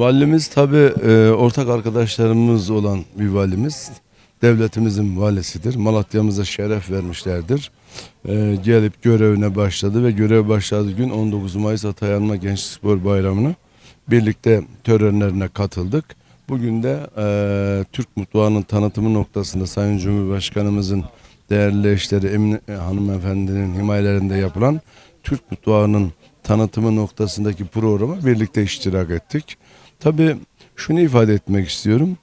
Valimiz tabii e, ortak arkadaşlarımız olan bir valimiz. Devletimizin valisidir. Malatya'mıza şeref vermişlerdir. E, gelip görevine başladı ve görev başladığı gün 19 Mayıs Atayanma Gençlik Spor Bayramı'nı birlikte törenlerine katıldık. Bugün de e, Türk mutfağının tanıtımı noktasında Sayın Cumhurbaşkanımızın değerli eşleri Emine hanımefendinin himayelerinde yapılan Türk mutfağının tanıtımı noktasındaki programa birlikte iştirak ettik. Tabii şunu ifade etmek istiyorum.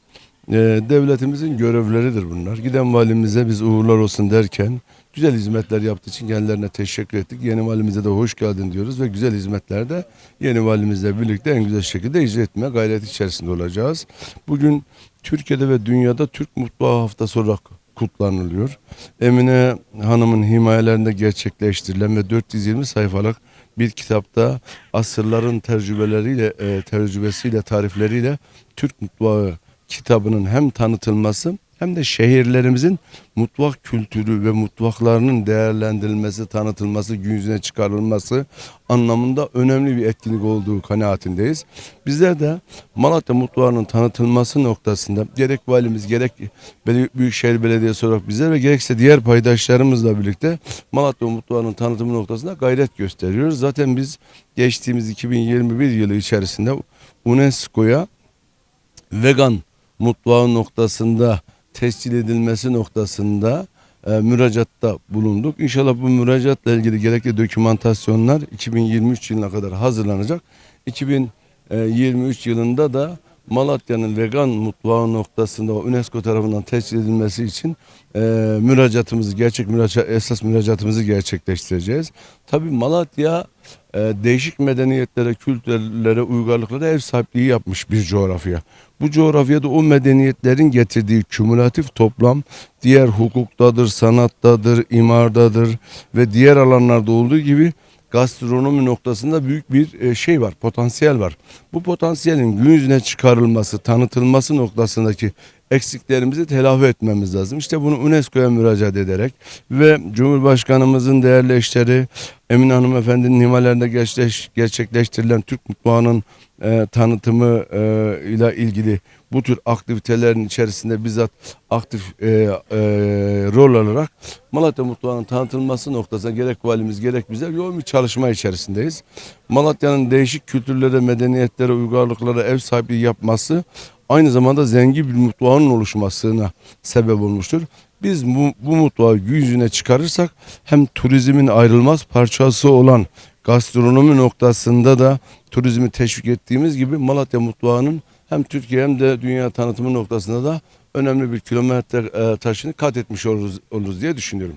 E, devletimizin görevleridir bunlar. Giden valimize biz uğurlar olsun derken güzel hizmetler yaptığı için kendilerine teşekkür ettik. Yeni valimize de hoş geldin diyoruz ve güzel hizmetlerde yeni valimizle birlikte en güzel şekilde icra etmeye gayret içerisinde olacağız. Bugün Türkiye'de ve dünyada Türk Mutfağı Haftası olarak kutlanılıyor. Emine Hanım'ın himayelerinde gerçekleştirilen ve 420 sayfalık bir kitapta asırların tecrübeleriyle, e, tecrübesiyle, tarifleriyle Türk mutfağı kitabının hem tanıtılması hem de şehirlerimizin mutfak kültürü ve mutfaklarının değerlendirilmesi, tanıtılması, gün yüzüne çıkarılması anlamında önemli bir etkinlik olduğu kanaatindeyiz. Bizler de Malatya mutfağının tanıtılması noktasında gerek valimiz gerek Büyükşehir Belediyesi olarak bizler ve gerekse diğer paydaşlarımızla birlikte Malatya mutfağının tanıtımı noktasında gayret gösteriyoruz. Zaten biz geçtiğimiz 2021 yılı içerisinde UNESCO'ya vegan mutfağı noktasında tescil edilmesi noktasında e, müracaatta bulunduk. İnşallah bu müracaatla ilgili gerekli dokümantasyonlar 2023 yılına kadar hazırlanacak. 2023 yılında da Malatya'nın vegan mutfağı noktasında UNESCO tarafından tescil edilmesi için e, müracaatımızı gerçek müracaat esas müracaatımızı gerçekleştireceğiz. Tabii Malatya e, değişik medeniyetlere, kültürlere, uygarlıklara ev sahipliği yapmış bir coğrafya. Bu coğrafyada o medeniyetlerin getirdiği kümülatif toplam diğer hukuktadır, sanattadır, imardadır ve diğer alanlarda olduğu gibi gastronomi noktasında büyük bir e, şey var, potansiyel var. Bu potansiyelin gün yüzüne çıkarılması, tanıtılması noktasındaki eksiklerimizi telafi etmemiz lazım. İşte bunu UNESCO'ya müracaat ederek ve Cumhurbaşkanımızın değerli eşleri Emine Hanımefendi'nin himayelerinde gerçekleş, gerçekleştirilen Türk mutfağının e, tanıtımı e, ile ilgili bu tür aktivitelerin içerisinde bizzat aktif e, e, rol alarak Malatya mutfağının tanıtılması noktasında gerek valimiz gerek bizler yoğun bir çalışma içerisindeyiz. Malatya'nın değişik kültürlere, medeniyetlere, uygarlıklara ev sahipliği yapması aynı zamanda zengin bir mutfağın oluşmasına sebep olmuştur. Biz bu, bu mutfağı yüzüne çıkarırsak hem turizmin ayrılmaz parçası olan gastronomi noktasında da turizmi teşvik ettiğimiz gibi Malatya mutfağının hem Türkiye hem de dünya tanıtımı noktasında da önemli bir kilometre e, taşını kat etmiş oluruz, oluruz diye düşünüyorum.